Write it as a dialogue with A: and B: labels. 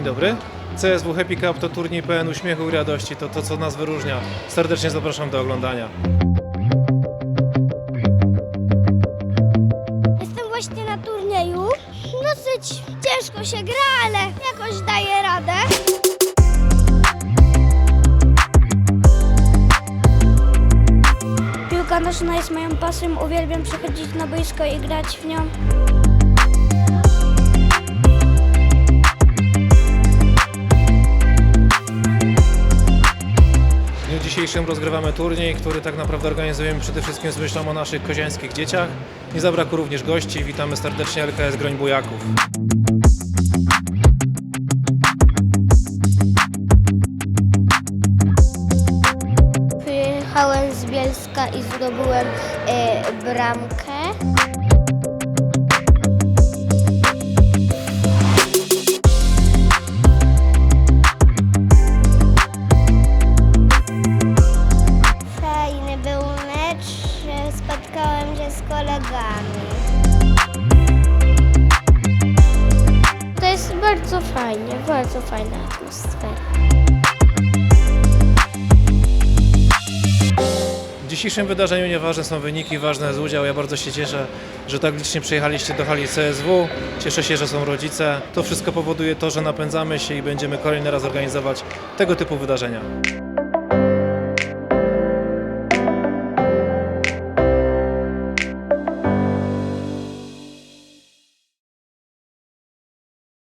A: Dzień dobry. CSW Happy Cup to turniej pełen uśmiechu i radości, to to co nas wyróżnia. Serdecznie zapraszam do oglądania.
B: Jestem właśnie na turnieju. Dosyć ciężko się gra, ale jakoś daję radę. Piłka nożna jest moją pasją. Uwielbiam przychodzić na boisko i grać w nią.
A: Dzisiejszym rozgrywamy turniej, który tak naprawdę organizujemy przede wszystkim z myślą o naszych koziańskich dzieciach. Nie zabrakło również gości. Witamy serdecznie LKS Groń Bujaków.
B: Przyjechałem z Bielska i zdobyłem e, bramkę. Że spotkałem się z kolegami. To jest bardzo fajnie, bardzo fajna atmosfera.
A: W dzisiejszym wydarzeniu nieważne są wyniki, ważny jest udział. Ja bardzo się cieszę, że tak licznie przyjechaliście do hali CSW. Cieszę się, że są rodzice. To wszystko powoduje to, że napędzamy się i będziemy kolejny raz organizować tego typu wydarzenia.